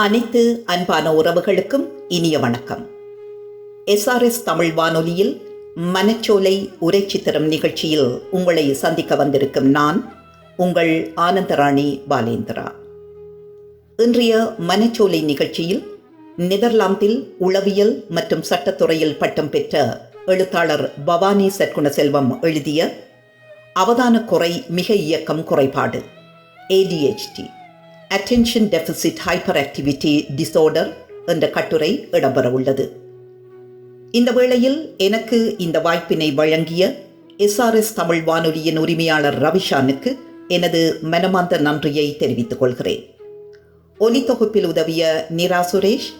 அனைத்து அன்பான உறவுகளுக்கும் இனிய வணக்கம். எஸ்ஆர்எஸ் தமிழ் வானொலியில் மனச்சோலை உரை சித்திரம் நிகழ்ச்சியில் உங்களை சந்திக்க வந்திருக்கும் நான் உங்கள் ஆனந்தராணி பாலேந்திரா. இன்றைய மனச்சோலை நிகழ்ச்சியில் நெதர்லாந்தில் உளவியல் மற்றும் சட்டத்துறையில் பட்டம் பெற்ற எழுத்தாளர் பவானி சற்குணசெல்வம் எழுதிய அவதான குறை மிக இயக்கம் குறைபாடு ADHD attention deficit hyperactivity disorder என்ற கட்டுரை இடம்பெற உள்ளது இந்த வேளையில் எனக்கு இந்த வாய்ப்பினை வழங்கிய எஸ்ஆர்எஸ் தமிழ் வானொலியின் உரிமையாளர் ரவிஷானுக்கு எனது மனமார்ந்த நன்றியை தெரிவித்துக் கொள்கிறேன். ஒலி தொகுப்பில் உதவிய நிரா சுரேஷ்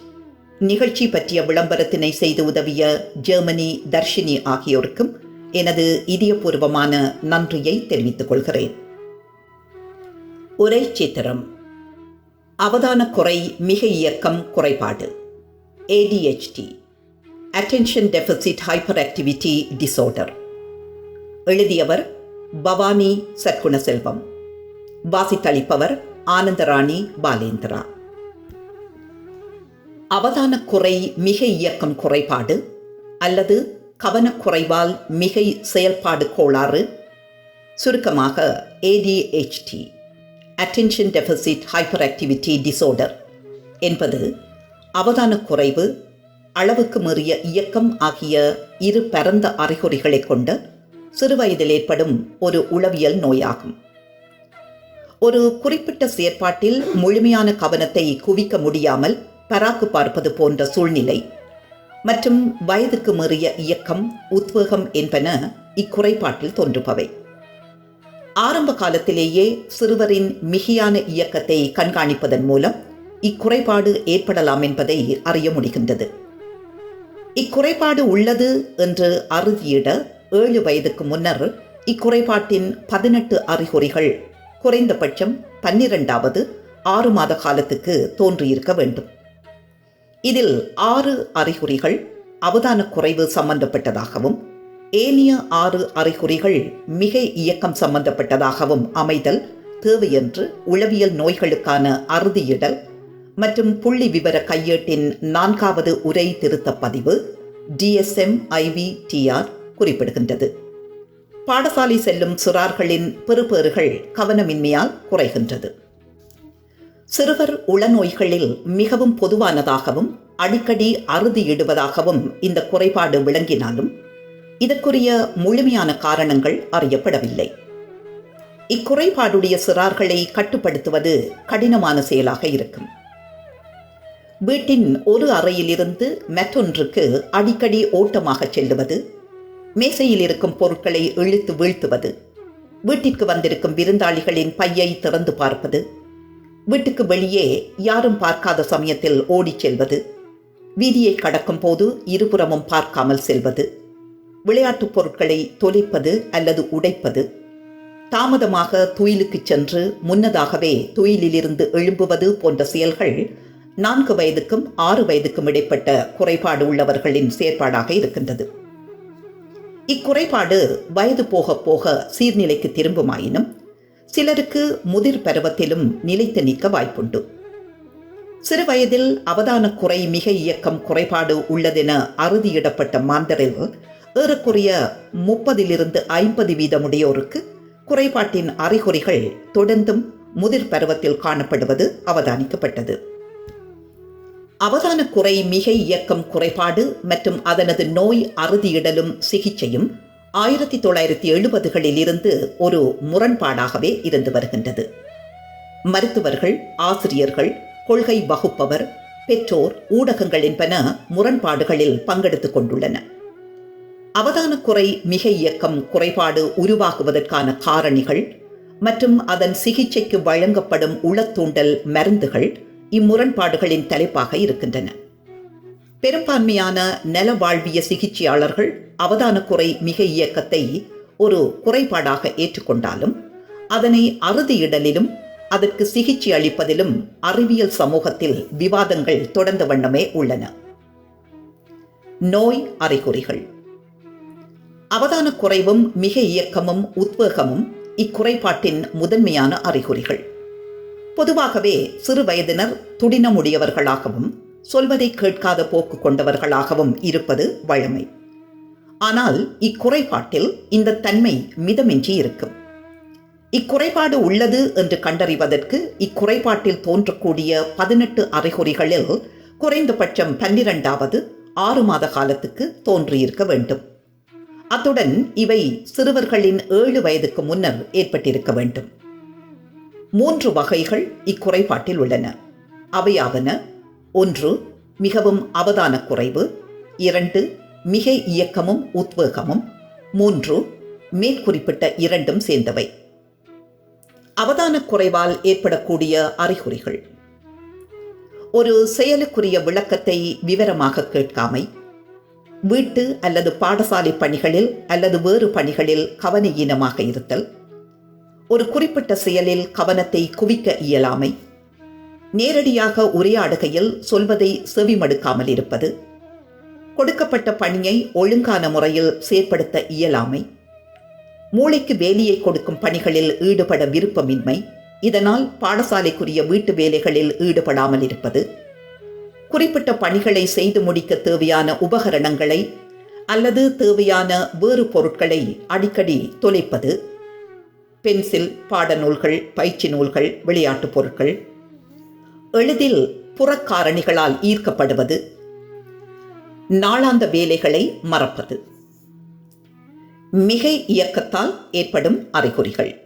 நிகழ்ச்சி பற்றிய விளம்பரத்தினை செய்து உதவிய ஜெர்மனி தர்ஷினி ஆகியோருக்கும் எனது இதயபூர்வமான நன்றியை தெரிவித்துக் கொள்கிறேன். உரை சித்திரம். அவதான குறை மிக இயக்கம் குறைபாடு. ADHD attention deficit hyperactivity disorder எழுதியவர் பவானி சற்குணசெல்வம். வாசித்தளிப்பவர் ஆனந்தராணி பாலேந்திரா. அவதான குறை மிக இயக்கம் குறைபாடு அல்லது கவனக்குறைவால் மிகை செயல்பாடு கோளாறு. சுருக்கமாக ADHD attention deficit hyperactivity disorder என்பது அவதான குறைவு அளவுக்கு மீறிய இயக்கம் ஆகிய இரு பரந்த அறிகுறிகளை கொண்ட சிறுவயதில் ஏற்படும் ஒரு உளவியல் நோயாகும். ஒரு குறிப்பிட்ட செயற்பாட்டில் முழுமையான கவனத்தை குவிக்க முடியாமல் பராக்கு பார்ப்பது போன்ற சூழ்நிலை மற்றும் வயதுக்கு மீறிய இயக்கம் உத்வேகம் என்பன இக்குறைபாட்டில் தோன்றுபவை. ஆரம்ப காலத்திலேயே சிறுவரின் மிகையான இயக்கத்தை கண்காணிப்பதன் மூலம் இக்குறைபாடு ஏற்படலாம் என்பதை அறிய முடிகின்றது. இக்குறைபாடு உள்ளது என்று அறுதியிட ஏழு வயதுக்கு முன்னர் இக்குறைபாட்டின் பதினெட்டு அறிகுறிகள் குறைந்தபட்சம் பன்னிரெண்டாவது ஆறு மாத காலத்துக்கு தோன்றியிருக்க வேண்டும். இதில் ஆறு அறிகுறிகள் அவதான குறைவு சம்பந்தப்பட்டதாகவும் ஏனிய ஆறு அறிகுறிகள் மிகை இயக்கம் சம்பந்தப்பட்டதாகவும் அமைதல் தேவையன்று உளவியல் நோய்களுக்கான அறுதியிடல் மற்றும் புள்ளி விவர கையேட்டின் நான்காவது உரை திருத்த பதிவு டிஎஸ்எம் ஐவிடிஆர் குறிப்பிடுகின்றது. பாடசாலை செல்லும் சிறார்களின் பெறுபேறுகள் கவனமின்மையால் குறைகின்றது. சிறுவர் உளநோய்களில் மிகவும் பொதுவானதாகவும் அடிக்கடி அறுதியிடுவதாகவும் இந்த குறைபாடு விளங்கினாலும் இதற்குரிய முழுமையான காரணங்கள் அறியப்படவில்லை. இக்குறைபாடுடைய சிறார்களை கட்டுப்படுத்துவது கடினமான செயலாக இருக்கும். வீட்டின் ஒரு அறையிலிருந்து மற்றொன்றுக்கு அடிக்கடி ஓட்டமாக செல்லுவது மேசையில் இருக்கும் பொருட்களை இழுத்து வீழ்த்துவது வீட்டிற்கு வந்திருக்கும் விருந்தாளிகளின் பையை திறந்து பார்ப்பது வீட்டுக்கு வெளியே யாரும் பார்க்காத சமயத்தில் ஓடிச் செல்வது வீதியை கடக்கும் போது இருபுறமும் பார்க்காமல் செல்வது விளையாட்டுப் பொருட்களை தொலைப்பது அல்லது உடைப்பது. தாமதமாக துயிலுக்கு சென்று முன்னதாகவே துயிலிலிருந்து எழும்புவது போன்ற செயல்கள் நான்கு வயதுக்கும் ஆறு வயதுக்கும் இடைப்பட்ட குறைபாடு உள்ளவர்களின் செயற்பாடாக இருக்கின்றது. இக்குறைபாடு வயது போக போக சீர்நிலைக்கு திரும்புமாயினும் சிலருக்கு முதிர் பருவத்திலும் நிலைத்து நிற்க வாய்ப்புண்டு. சிறு வயதில் அவதான குறை மிக இயக்கம் குறைபாடு உள்ளதென அறுதியிடப்பட்ட மாந்தரில் ஏறக்குறைய முப்பதிலிருந்து ஐம்பது வீதமுடையோருக்கு குறைபாட்டின் அறிகுறிகள் தொடர்ந்தும் முதிர் பருவத்தில் காணப்படுவது அவதானிக்கப்பட்டது. அவதான குறை மிகை இயக்கம் குறைபாடு மற்றும் அதனது நோய் அறுதியிடலும் சிகிச்சையும் ஆயிரத்தி தொள்ளாயிரத்தி எழுபதுகளில் இருந்து ஒரு முரண்பாடாகவே இருந்து வருகின்றது. மருத்துவர்கள் ஆசிரியர்கள் கொள்கை வகுப்பவர் பெற்றோர் ஊடகங்கள் என்பன முரண்பாடுகளில் பங்கெடுத்துக் கொண்டுள்ளன. அவதானக்குறை மிக இயக்கம் குறைபாடு உருவாகுவதற்கான காரணிகள் மற்றும் அதன் சிகிச்சைக்கு வழங்கப்படும் உளத்தூண்டல் மருந்துகள் இம்முரண்பாடுகளின் தலைப்பாக இருக்கின்றன. பெரும்பான்மையான நல வாழ்விய சிகிச்சையாளர்கள் அவதானக்குறை மிக இயக்கத்தை ஒரு குறைபாடாக ஏற்றுக்கொண்டாலும் அதனை அறுதியிடலிலும் அதற்கு சிகிச்சை அளிப்பதிலும் அறிவியல் சமூகத்தில் விவாதங்கள் தொடர்ந்த வண்ணமே உள்ளன. நோய் அறிகுறிகள். அவதான குறைவும் மிக இயக்கமும் உத்வேகமும் இக்குறைபாட்டின் முதன்மையான அறிகுறிகள். பொதுவாகவே சிறு வயதினர் துடினமுடையவர்களாகவும் சொல்வதை கேட்காத போக்கு கொண்டவர்களாகவும் இருப்பது வழமை. ஆனால் இக்குறைபாட்டில் இந்த தன்மை மிதமின்றி இருக்கும். இக்குறைபாடு உள்ளது என்று கண்டறிவதற்கு இக்குறைபாட்டில் தோன்றக்கூடிய பதினெட்டு அறிகுறிகளில் குறைந்தபட்சம் பன்னிரண்டாவது ஆறு மாத காலத்துக்கு தோன்றியிருக்க வேண்டும். அத்துடன் இவை சிறுவர்களின் ஏழு வயதுக்கு முன்னர் ஏற்பட்டிருக்க வேண்டும். மூன்று வகைகள் இக்குறைபாட்டில் உள்ளன. அவையாவன ஒன்று மிகவும் அவதான குறைவு இரண்டு மிக இயக்கமும் உத்வேகமும் மூன்று மேற்குறிப்பிட்ட இரண்டும் சேர்ந்தவை. அவதான குறைவால் ஏற்படக்கூடிய அறிகுறிகள். ஒரு செயலுக்குரிய விளக்கத்தை விவரமாக கேட்காமை வீட்டு அல்லது பாடசாலை பணிகளில் அல்லது வேறு பணிகளில் கவனஈனமாக இருத்தல். ஒரு குறிப்பிட்ட செயலில் கவனத்தை குவிக்க இயலாமை. நேரடியாக உரையாடுகையில் சொல்வதை செவிமடுக்காமல் இருப்பது. கொடுக்கப்பட்ட பணியை ஒழுங்கான முறையில் செயற்படுத்த இயலாமை. மூளைக்கு வேலையை கொடுக்கும் பணிகளில் ஈடுபட விருப்பமின்மை. இதனால் பாடசாலைக்குரிய வீட்டு வேலைகளில் ஈடுபடாமல் இருப்பது. குறிப்பிட்ட பணிகளை செய்து முடிக்க தேவையான உபகரணங்களை அல்லது தேவையான வேறு பொருட்களை அடிக்கடி தொலைப்பது பென்சில் பாடநூல்கள் பயிற்சி நூல்கள் விளையாட்டுப் பொருட்கள் எளிதில் புறக்காரணிகளால் ஈர்க்கப்படுவது நாளாந்த வேலைகளை மறப்பது மிகை இயக்கத்தால் ஏற்படும் அறிகுறிகள்.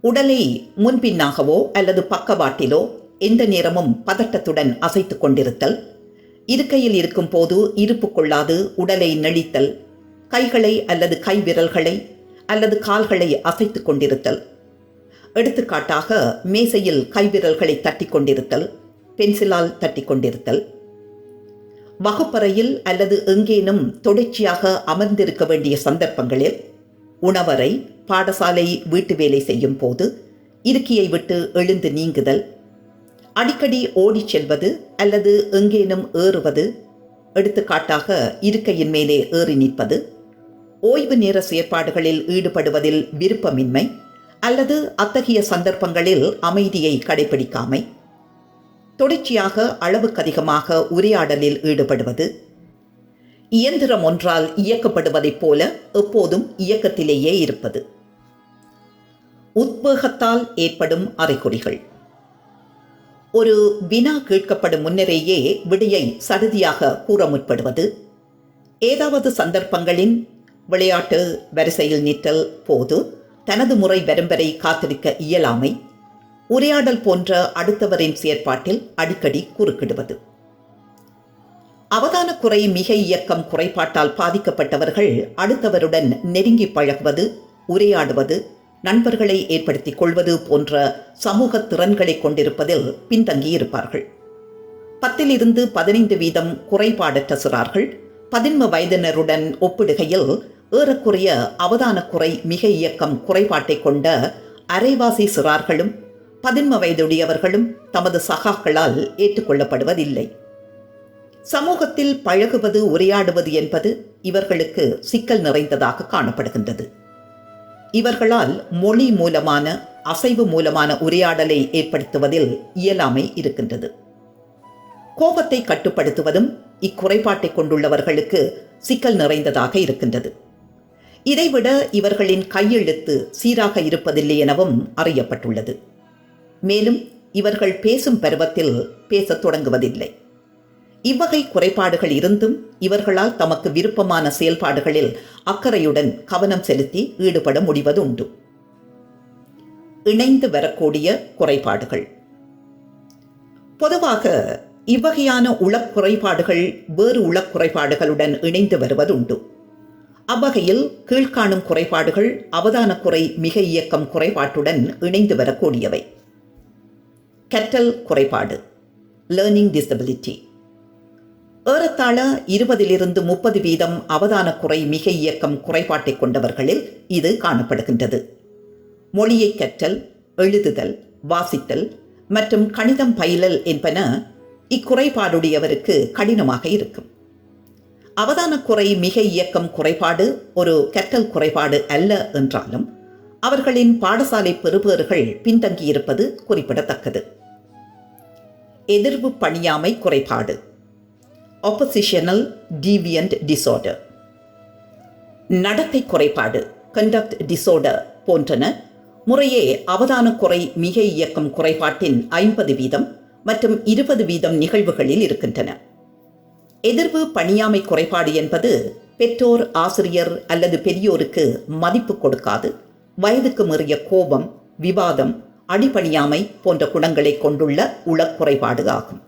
உடலை முன்பின்னாகவோ அல்லது பக்கவாட்டிலோ எந்த நேரமும் பதட்டத்துடன் அசைத்து கொண்டிருத்தல் இருக்கையில் இருக்கும் போது இருப்பு கொள்ளாது உடலை நெளித்தல் கைகளை அல்லது கை விரல்களை அல்லது கால்களை அசைத்துக் கொண்டிருத்தல். எடுத்துக்காட்டாக மேசையில் கைவிரல்களை தட்டி கொண்டிருத்தல் பென்சிலால் தட்டி கொண்டிருத்தல். வகுப்பறையில் அல்லது எங்கேனும் தொடர்ச்சியாக அமர்ந்திருக்க வேண்டிய சந்தர்ப்பங்களில் உணவறை பாடசாலை வீட்டு வேலை செய்யும் போது இருக்கையை விட்டு எழுந்து நீங்குதல் அடிக்கடி ஓடிச் செல்வது அல்லது எங்கேனும் ஏறுவது? எடுத்துக்காட்டாக இருக்கையின் மேலே ஏறி நிற்பது. ஓய்வு நேர செயற்பாடுகளில் ஈடுபடுவதில் விருப்பமின்மை அல்லது அத்தகைய சந்தர்ப்பங்களில் அமைதியை கடைபிடிக்காமை தொடர்ச்சியாக அளவுக்கு அதிகமாக உரையாடலில் ஈடுபடுவது. இயந்திரம் ஒன்றால் இயக்கப்படுவதைப் போல எப்போதும் இயக்கத்திலேயே இருப்பது. உத்வேகத்தால் ஏற்படும் அறிகுறிகள். ஒரு வினா கேட்கப்படும் முன்னரேயே விடையை சடுதியாக கூற முற்படுவது. ஏதாவது சந்தர்ப்பங்களின் விளையாட்டு வரிசையில் நிற்றல் போது தனது முறை வரும் வரை காத்திருக்க இயலாமை உரையாடல் போன்ற அடுத்தவரின் செயற்பாட்டில் அடிக்கடி குறுக்கிடுவது. அவதான குறை மிக இயக்கம் குறைபாட்டால் பாதிக்கப்பட்டவர்கள் அடுத்தவருடன் நெருங்கி பழகுவது உரையாடுவது நண்பர்களை ஏற்படுத்திக் கொள்வது போன்ற சமூக திறன்களை கொண்டிருப்பதில் பின்தங்கியிருப்பார்கள். பத்திலிருந்து பதினைந்து வீதம் குறைபாடற்ற சிறார்கள் பதின்ம வயதினருடன் ஒப்பிடுகையில் ஏறக்குறைய அவதான குறை மிக இயக்கம் குறைபாட்டை கொண்ட அரைவாசி சிறார்களும் பதின்ம வயதுடையவர்களும் தமது சகாக்களால் ஏற்றுக்கொள்ளப்படுவதில்லை. சமூகத்தில் பழகுவது உரையாடுவது என்பது இவர்களுக்கு சிக்கல் நிறைந்ததாக காணப்படுகின்றது. இவர்களால் மொழி மூலமான அசைவு மூலமான உரையாடலை ஏற்படுத்துவதில் இயலாமை இருக்கின்றது. கோபத்தை கட்டுப்படுத்துவதும் இக்குறைபாட்டை கொண்டுள்ளவர்களுக்கு சிக்கல் நிறைந்ததாக இருக்கின்றது. இதைவிட இவர்களின் கையெழுத்து சீராக இருப்பதில்லை எனவும் அறியப்பட்டுள்ளது. மேலும் இவர்கள் பேசும் பருவத்தில் பேசத் தொடங்குவதில்லை. இவ்வகை குறைபாடுகள் இருந்தும் இவர்களால் தமக்கு விருப்பமான செயல்பாடுகளில் அக்கறையுடன் கவனம் செலுத்தி ஈடுபட முடிவது உண்டு இணைந்து வரக்கூடிய குறைபாடுகள். பொதுவாக இவ்வகையான உளக் குறைபாடுகள் வேறு உளக் குறைபாடுகளுடன் இணைந்து வருவதுண்டு. அவ்வகையில் கீழ்காணும் குறைபாடுகள் அவதான குறை மிக இயக்கம் குறைபாட்டுடன் இணைந்து வரக்கூடியவை. கற்றல் குறைபாடு. லேர்னிங் டிசபிலிட்டி ஏறத்தாழ இருபதிலிருந்து முப்பது வீதம் அவதான குறை மிக இயக்கம் குறைபாட்டை கொண்டவர்களில் இது காணப்படுகின்றது. மொழியை கற்றல் எழுதுதல் வாசித்தல் மற்றும் கணிதம் பயிலல் என்பன இக்குறைபாடுடையவருக்கு கடினமாக இருக்கும். அவதான குறை மிக இயக்கம் குறைபாடு ஒரு கற்றல் குறைபாடு அல்ல என்றாலும் அவர்களின் பாடசாலை பெறுபேறுகள் பின்தங்கியிருப்பது குறிப்பிடத்தக்கது. எதிர்வு பணியாமை குறைபாடு. ஆப்போசிஷனல் டீவியன்ட் டிசார்டர் நடத்தை குறைபாடு கண்டக்ட் டிசார்டர் போன்றன. முறையே அவதான குறை மிக இயக்கம் குறைபாட்டின் ஐம்பது வீதம் மற்றும் இருபது வீதம் நிகழ்வுகளில் இருக்கின்றன. எதிர்வு பணியாமை குறைபாடு என்பது பெற்றோர் ஆசிரியர் அல்லது பெரியோருக்கு மதிப்பு கொடுக்காது. வயதுக்கு மீறிய கோபம் விவாதம் அடிபணியாமை போன்ற குணங்களை கொண்டுள்ள உளக்குறைபாடு ஆகும்.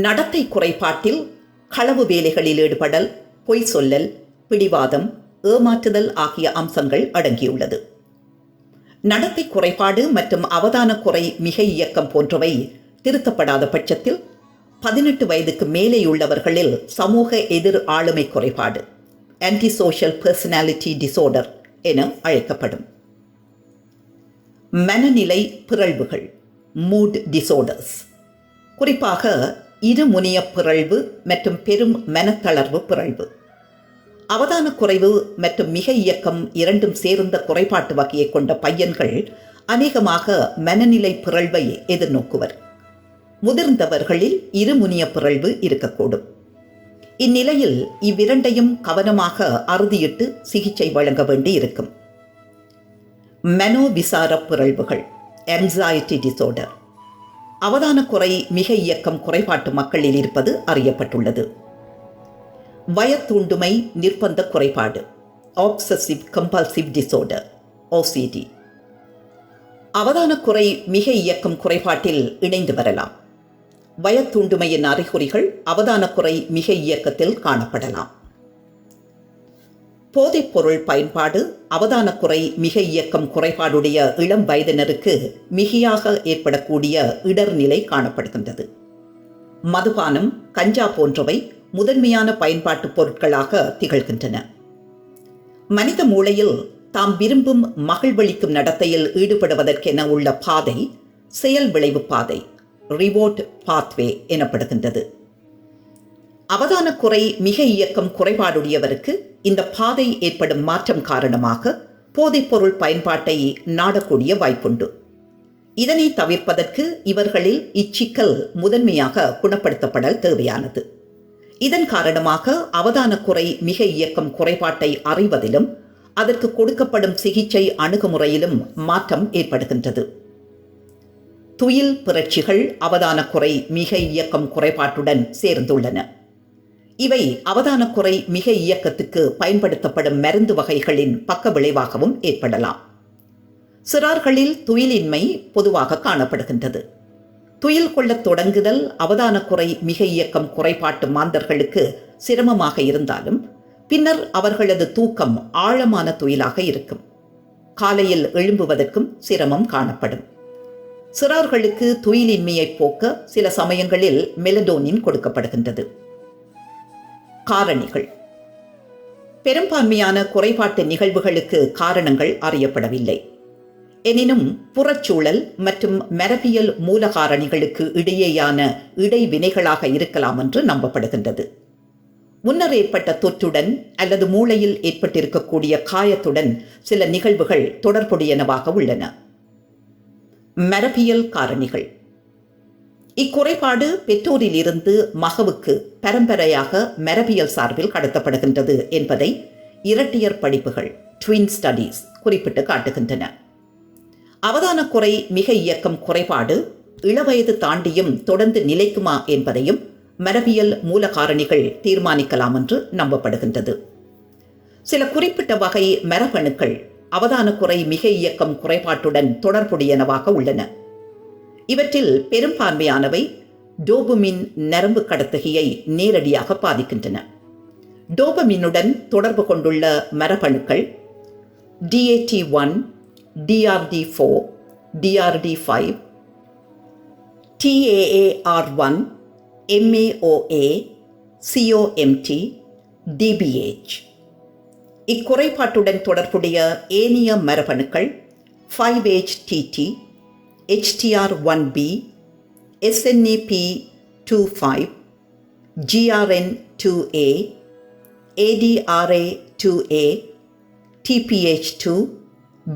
நடத்தை குறைபாட்டில் களவு வேலைகளில் ஈடுபடல் பொய் சொல்லல் பிடிவாதம் ஏமாற்றுதல் ஆகிய அம்சங்கள் அடங்கியுள்ளது. நடத்தை குறைபாடு மற்றும் அவதான குறை மிக இயக்கம் போன்றவை திருத்தப்படாத பட்சத்தில் பதினெட்டு வயதுக்கு மேலேயுள்ளவர்களில் சமூக எதிர் ஆளுமை குறைபாடு ஆன்டி சோஷியல் பர்சனாலிட்டி டிசோர்டர் என அழைக்கப்படும். மனநிலை பிறழ்வுகள் மூட் டிசோர்டர்ஸ் குறிப்பாக இருமுனிய பிறழ்வு மற்றும் பெரும் மனத்தளர்வு பிறழ்வு. அவதான குறைவு மற்றும் மிக இயக்கம் இரண்டும் சேர்ந்த குறைபாட்டு வகையை கொண்ட பையன்கள் அநேகமாக மனநிலை பிறழ்வை எதிர்நோக்குவர். முதிர்ந்தவர்களில் இருமுனிய பிறழ்வு இருக்கக்கூடும். இந்நிலையில் இவ்விரண்டையும் கவனமாக அறுதியிட்டு சிகிச்சை வழங்க வேண்டி இருக்கும் மனோவிசார பிறழ்வுகள் என்சைட்டி டிசோர்டர் அவதான குறை மிக இயக்கம் குறைபாட்டு மக்களில் இருப்பது அறியப்பட்டுள்ளது. வயத்தூண்டுமை நிர்பந்த குறைபாடு ஆப்சசிவ் கம்பல்சிவ் டிசோர்டர் ஓசிடி அவதான குறை மிக இயக்கம் குறைபாட்டில் இணைந்து வரலாம். வயத்தூண்டுமையின் அறிகுறிகள் அவதான குறை மிக இயக்கத்தில் காணப்படலாம். போதைப்பொருள் பயன்பாடு அவதான குறை மிக இயக்கம் குறைபாடுடைய இளம் வயதினருக்கு மிகையாக ஏற்படக்கூடிய இடர்நிலை காணப்படுகின்றது. மதுபானம் கஞ்சா போன்றவை முதன்மையான பயன்பாட்டு பொருட்களாக திகழ்கின்றன. மனித மூளையில் தாம் விரும்பும் மகிழ்வளிக்கும் நடத்தையில் ஈடுபடுவதற்கென உள்ள பாதை செயல் விளைவு பாதை ரிவோர்ட் பாத்வே எனப்படுகின்றது. அவதான குறை மிக இயக்கம் குறைபாடுடையவருக்கு இந்த பாதை ஏற்படும் மாற்றம் காரணமாக போதைப்பொருள் பயன்பாட்டை நாடக்கூடிய வாய்ப்புண்டு. இதனை தவிர்ப்பதற்கு இவர்களில் இச்சிக்கல் முதன்மையாக குணப்படுத்தப்படல் தேவையானது. இதன் காரணமாக அவதான குறை மிக இயக்கம் குறைபாட்டை அறிவதிலும் அதற்கு கொடுக்கப்படும் சிகிச்சை அணுகுமுறையிலும் மாற்றம் ஏற்படுகின்றது. துயில் புரட்சிகள் அவதான குறை மிக இயக்கம் குறைபாட்டுடன் சேர்ந்துள்ளன. இவை அவதானக்குறை மிக இயக்கத்துக்கு பயன்படுத்தப்படும் மருந்து வகைகளின் பக்க விளைவாகவும் ஏற்படலாம். சிறார்களில் துயிலின்மை பொதுவாக காணப்படுகின்றது. துயில் கொள்ளத் தொடங்குதல் அவதானக்குறை மிக இயக்கம் குறைபாட்டு மாந்தர்களுக்கு சிரமமாக இருந்தாலும் பின்னர் அவர்களது தூக்கம் ஆழமான துயிலாக இருக்கும். காலையில் எழும்புவதற்கும் சிரமம் காணப்படும். சிறார்களுக்கு துயிலின்மையை போக்க சில சமயங்களில் மெலடோனின் கொடுக்கப்படுகின்றது. காரணிகள். பெரும்பான்மையான குறைபாட்டு நிகழ்வுகளுக்கு காரணங்கள் அறியப்படவில்லை. எனினும் புறச்சூழல் மற்றும் மரபியல் மூலகாரணிகளுக்கு இடையேயான இடைவினைகளாக இருக்கலாம் என்று நம்பப்படுகின்றது. முன்னர் ஏற்பட்ட தொற்றுடன் அல்லது மூளையில் ஏற்பட்டிருக்கக்கூடிய காயத்துடன் சில நிகழ்வுகள் தொடர்புடையனவாக உள்ளன. மரபியல் காரணிகள். இக்குறைபாடு பெற்றோரிலிருந்து மகவுக்கு பரம்பரையாக மரபியல் சார்பில் கடத்தப்படுகின்றது என்பதை இரட்டியர் படிப்புகள் ட்வின் ஸ்டடீஸ் குறிப்பிட்டு காட்டுகின்றன. அவதான குறை மிக இயக்கம் குறைபாடு இளவயது தாண்டியும் தொடர்ந்து நிலைக்குமா என்பதையும் மரபியல் மூலகாரணிகள் தீர்மானிக்கலாம் என்று நம்பப்படுகின்றது. சில குறிப்பிட்ட வகை மரபணுக்கள் அவதான குறை மிக இயக்கம் குறைபாட்டுடன் தொடர்புடையனவாக உள்ளன. இவற்றில் பெரும்பான்மையானவை டோபுமின் நரம்பு கடத்துகையை நேரடியாக பாதிக்கின்றன. டோபமினுடன் தொடர்பு கொண்டுள்ள மரபணுக்கள் DAT one DRD four DRD five DAAR one MAOA COMT DBH இக்குறைபாட்டுடன் தொடர்புடைய ஏனிய மரபணுக்கள் five H TT HTR one B SNAP two five GRN two A ADRA two A DBH two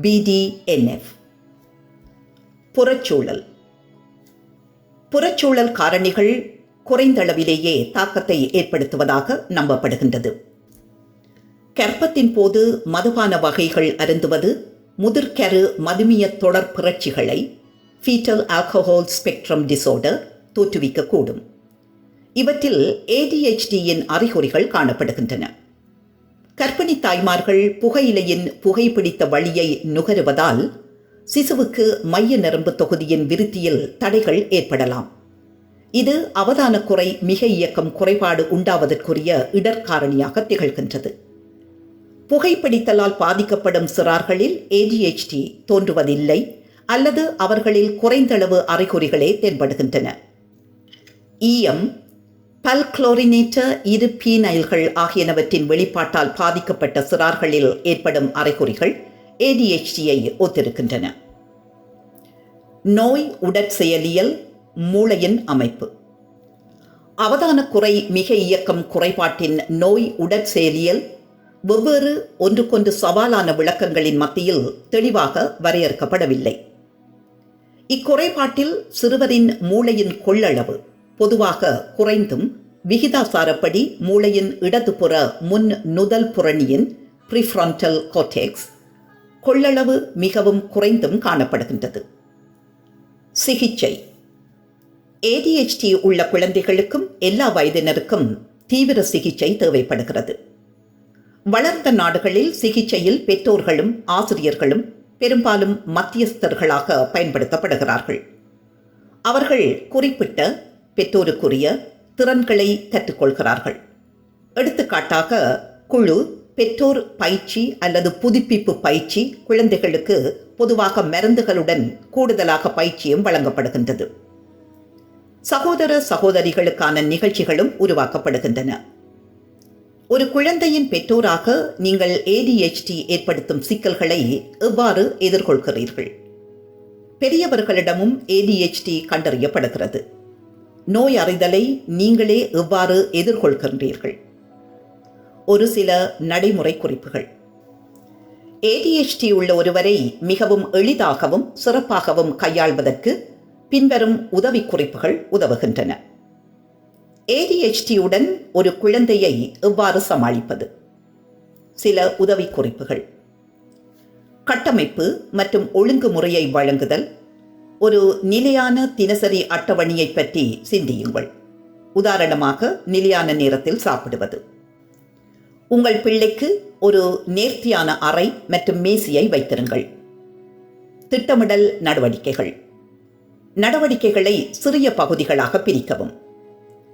BDNF புறச்சூழல். புறச்சூழல் காரணிகள் குறைந்தளவிலேயே தாக்கத்தை ஏற்படுத்துவதாக நம்பப்படுகின்றது. கர்ப்பத்தின் போது மதுபான வகைகள் அருந்துவது முதிர்கரு மதுமிய தொடர் புரட்சிகளை ஃபீட்டல் ஆல்கஹால் ஸ்பெக்ட்ரம் டிசோர்டர் தோற்றுவிக்கக்கூடும். இவற்றில் ஏடிஹெச்டியின் அறிகுறிகள் காணப்படுகின்றன. கர்ப்பிணி தாய்மார்கள் புகையிலையின் புகைப்பிடித்த வழியை நுகருவதால் சிசுவுக்கு மைய நரம்பு தொகுதியின் விருத்தியில் தடைகள் ஏற்படலாம். இது அவதான குறை மிக இயக்கம் குறைபாடு உண்டாவதற்குரிய இடர்காரணியாக திகழ்கின்றது. புகைப்பிடித்தலால் பாதிக்கப்படும் சிறார்களில் ஏடிஹெச்டி தோன்றுவதில்லை. அல்லது அவர்களில் குறைந்தளவு அறிகுறிகளே தென்படுகின்றன. ஈயம் பல்குளோரினேட்டர் இரு பீனைல்கள் ஆகியனவற்றின் வெளிப்பாட்டால் பாதிக்கப்பட்ட சிறார்களில் ஏற்படும் அறிகுறிகள் ஏடிஹெச்டியை ஒத்திருக்கின்றன. நோய் உடற்செயலியல் மூளையின் அமைப்பு. அவதான குறை மிக இயக்கம் குறைபாட்டின் நோய் உடற்செயலியல் வெவ்வேறு ஒன்றுக்கொன்று சவாலான விளக்கங்களின் மத்தியில் தெளிவாக வரையறுக்கப்படவில்லை. இக்குறைபாட்டில் சிறுவரின் மூளையின் கொள்ளளவு பொதுவாக குறைந்தும் விகிதாசாரப்படி மூளையின் இடதுபுற முன் நுதல் புரணியின் ப்ரிஃப்ரான்டல் கோட்டெக்ஸ் கொள்ளளவு மிகவும் குறைந்தும் காணப்படுகின்றது. சிகிச்சை. ஏடிஹெச்டி உள்ள குழந்தைகளுக்கும் எல்லா வயதினருக்கும் தீவிர சிகிச்சை தேவைப்படுகிறது. வளர்ந்த நாடுகளில் சிகிச்சையில் பெற்றோர்களும் ஆசிரியர்களும் பெரும்பாலும் மத்தியஸ்தர்களாக பயன்படுத்தப்படுகிறார்கள். அவர்கள் குறிப்பிட்ட பெற்றோருக்குரிய திறன்களை கற்றுக்கொள்கிறார்கள். எடுத்துக்காட்டாக குழு பெற்றோர் பயிற்சி அல்லது புதுப்பிப்பு பயிற்சி குழந்தைகளுக்கு பொதுவாக மருந்துகளுடன் கூடுதலாக பயிற்சியும் வழங்கப்படுகின்றது. சகோதர சகோதரிகளுக்கான நிகழ்ச்சிகளும் உருவாக்கப்படுகின்றன. ஒரு குழந்தையின் பெற்றோராக நீங்கள் ஏடிஹெச்டி ஏற்படுத்தும் சிக்கல்களை எவ்வாறு எதிர்கொள்கிறீர்கள்? பெரியவர்களிடமும் ஏடிஹெச்டி கண்டறியப்படுகிறது. நோய் அறிதலை நீங்களே எவ்வாறு எதிர்கொள்கின்றீர்கள்? ஒரு சில நடைமுறை குறிப்புகள். ஏடிஹெச்டி உள்ள ஒருவரை மிகவும் எளிதாகவும் சிறப்பாகவும் கையாள்வதற்கு பின்வரும் உதவி குறிப்புகள் உதவுகின்றன. ஏடிஹெச்டியுடன் ஒரு குழந்தையை எவ்வாறு சமாளிப்பது? சில உதவி குறிப்புகள் கட்டமைப்பு மற்றும் ஒழுங்குமுறையை வழங்குதல். ஒரு நிலையான தினசரி அட்டவணையை பற்றி சிந்தியுங்கள். உதாரணமாக நிலையான நேரத்தில் சாப்பிடுவது. உங்கள் பிள்ளைக்கு ஒரு நேர்த்தியான அறை மற்றும் மேசியை வைத்திருங்கள். திட்டமிடல் நடவடிக்கைகள். நடவடிக்கைகளை சிறிய பகுதிகளாக பிரிக்கவும்.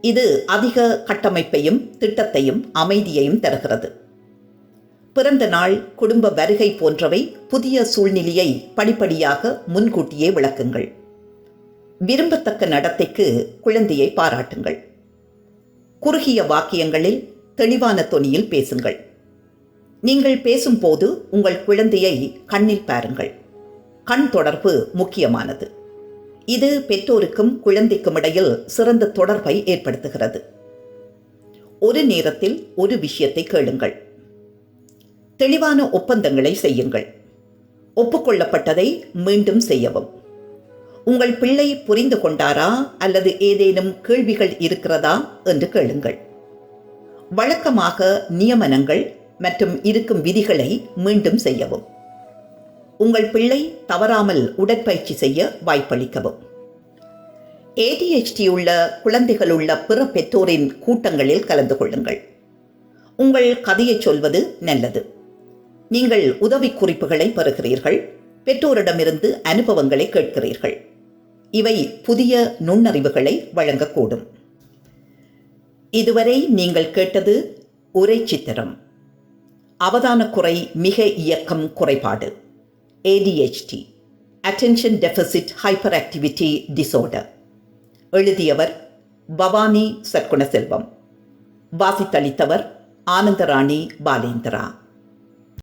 இது அதிக கட்டமைப்பையும் திட்டத்தையும் அமைதியையும் தருகிறது. பிறந்த நாள் குடும்ப வருகை போன்றவை புதிய சூழ்நிலையை படிப்படியாக முன்கூட்டியே விளக்குங்கள். விரும்பத்தக்க நடத்தைக்கு குழந்தையை பாராட்டுங்கள். குறுகிய வாக்கியங்களில் தெளிவான தொனியில் பேசுங்கள். நீங்கள் பேசும்போது உங்கள் குழந்தையை கண்ணில் பாருங்கள். கண் தொடர்பு முக்கியமானது. இது பெற்றோருக்கும் குழந்தைக்கும் இடையில் சிறந்த தொடர்பை ஏற்படுத்துகிறது. ஒரு நேரத்தில் ஒரு விஷயத்தை கேளுங்கள். தெளிவான ஒப்பந்தங்களை செய்யுங்கள். ஒப்புக்கொள்ளப்பட்டதை மீண்டும் செய்யவும். உங்கள் பிள்ளை புரிந்து கொண்டாரா அல்லது ஏதேனும் கேள்விகள் இருக்கிறதா என்று கேளுங்கள். வழக்கமாக நியமனங்கள் மற்றும் இருக்கும் விதிகளை மீண்டும் செய்யவும். உங்கள் பிள்ளை தவறாமல் உடற்பயிற்சி செய்ய வாய்ப்பளிக்கவும். ஏடிஹெச்டி உள்ள குழந்தைகள் உள்ள பிற பெற்றோரின் கூட்டங்களில் கலந்து கொள்ளுங்கள். உங்கள் கதையை சொல்வது நல்லது. நீங்கள் உதவி குறிப்புகளை பெறுகிறீர்கள். பெற்றோரிடமிருந்து அனுபவங்களை கேட்கிறீர்கள். இவை புதிய நுண்ணறிவுகளை வழங்கக்கூடும். இதுவரை நீங்கள் கேட்டது உரை சித்திரம். அவதான குறை மிக இயக்கம் குறைபாடு. ADHD attention deficit hyperactivity disorder எழுதியவர் பவானி சர்க்குணசெல்வம் வாசித்தளித்தவர் ஆனந்தராணி பாலேந்திரா